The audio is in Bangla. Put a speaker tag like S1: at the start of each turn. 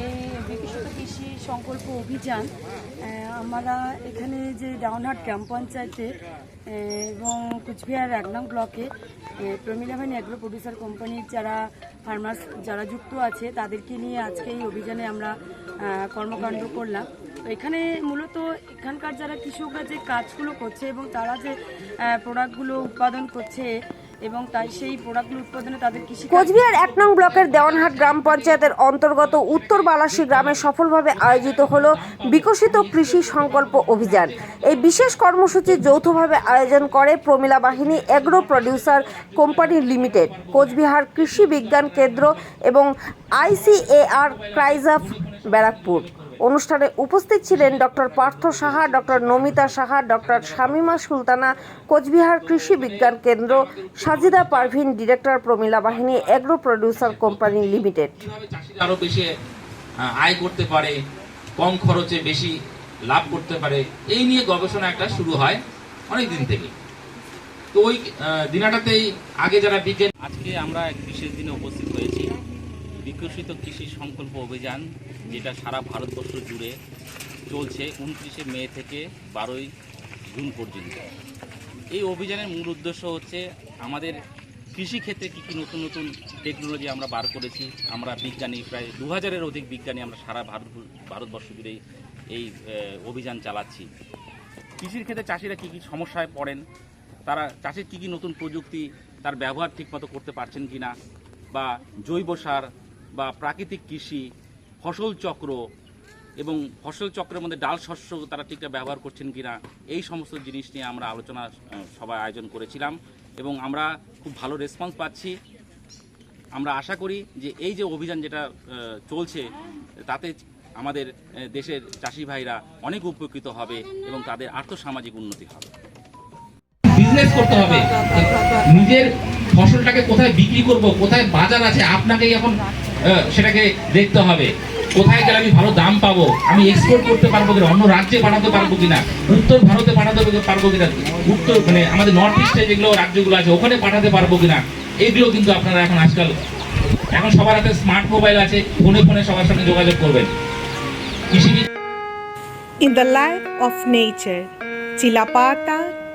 S1: এই বিকশিত কৃষি সংকল্প অভিযান আমরা এখানে যে ডাউনহাট গ্রাম পঞ্চায়েতে এবং কুচবিহার এক নং ব্লকে আহ, প্রমিলা ভ্যান অ্যাগ্রো প্রডিউসার কোম্পানির যারা ফার্মার্স যারা যুক্ত আছে তাদেরকে নিয়ে আজকে এই অভিযানে আমরা কর্মকাণ্ড করলাম। এখানে মূলত এখানকার যারা কৃষকরা যে কাজগুলো করছে এবং তারা যে প্রোডাক্টগুলো উৎপাদন করছে এবং তাই সেই প্রোডাক্টগুলো উৎপাদনে তাদের কৃষি
S2: কোচবিহার এক নং ব্লকের দেওয়ানহাট গ্রাম পঞ্চায়েতের অন্তর্গত উত্তর বালাসী গ্রামে সফলভাবে আয়োজিত হল বিকশিত কৃষি সংকল্প অভিযান। এই বিশেষ কর্মসূচি যৌথভাবে আয়োজন করে Pramila Bahini agro producer company limited, Cooch Behar Krishi Vigyan Kendra এবং আইসিএআর ক্রাইজাফ ব্যারাকপুর। অনুষ্ঠানে উপস্থিত ছিলেন doctor Partha Saha doctor Namita Saha doctor Shamima Sultana Cooch Behar Krishi Vigyan Kendra Sajida Parvin director প্রমিলা Bahini agro producer company limited.
S3: কীভাবে চাষিরা আরও বেশি আয় করতে পারে কম খরচে বেশি লাভ করতে পারে এই নিয়ে গবেষণা একটা শুরু হয় অনেক দিন থেকে। তো ওই দিনাটাতেই আগে যারা বিজ্ঞান
S4: আজকে আমরা এক বিশেষ দিনে উপস্থিত হয়েছি। বিকশিত কৃষি সংকল্প অভিযান, যেটা সারা ভারতবর্ষ জুড়ে চলছে উনত্রিশে মে থেকে বারোই জুন পর্যন্ত। এই অভিযানের মূল উদ্দেশ্য হচ্ছে আমাদের কৃষি ক্ষেত্রে কী কী নতুন নতুন টেকনোলজি আমরা বার করেছি। আমরা বিজ্ঞানী, প্রায় দু হাজারের অধিক বিজ্ঞানী আমরা সারা ভারত, ভারতবর্ষ জুড়ে এই অভিযান চালাচ্ছি। কৃষির ক্ষেত্রে চাষিরা কী কী সমস্যায় পড়েন? তারা চাষের কী কী নতুন প্রযুক্তি তার ব্যবহার ঠিকমতো করতে পারছেন কি না বা জৈব সার বা প্রাকৃতিক কৃষি, ফসল চক্র এবং ফসল চক্রের মধ্যে ডাল শস্য তারা ঠিকঠাক ব্যবহার করছেন কি না এই সমস্ত জিনিস নিয়ে আমরা আলোচনা সভা আয়োজন করেছিলাম এবং আমরা খুব ভালো রেসপন্স পাচ্ছি। আমরা আশা করি যে এই যে অভিযান যেটা চলছে, তাতে আমাদের দেশের চাষি ভাইরা অনেক উপকৃত হবে এবং তাদের আর্থসামাজিক উন্নতি হবে।
S3: বিজনেস করতে হবে। নিজের ফসলটাকে কোথায় বিক্রি করব কোথায় বাজার আছে আপনাকেই এখন সেটাকে দেখতে হবে। কোথায় গেলে আমি ভালো দাম পাবো? আমি এক্সপোর্ট করতে পারব কিনা অন্য রাজ্যে পাঠাতে পারব কিনা উত্তর ভারতে পাঠাতে পারব কিনা উত্তর মানে আমাদের নর্থ ইস্টে যেগুলো রাজ্যগুলো আছে ওখানে পাঠাতে পারব কিনা এগুলো কিন্তু আপনারা এখন আজকাল এখন সবার হাতে স্মার্ট মোবাইল আছে ফোনে ফোনে সবার সঙ্গে যোগাযোগ করবেন। কৃষি
S5: In the light of nature, Chilapata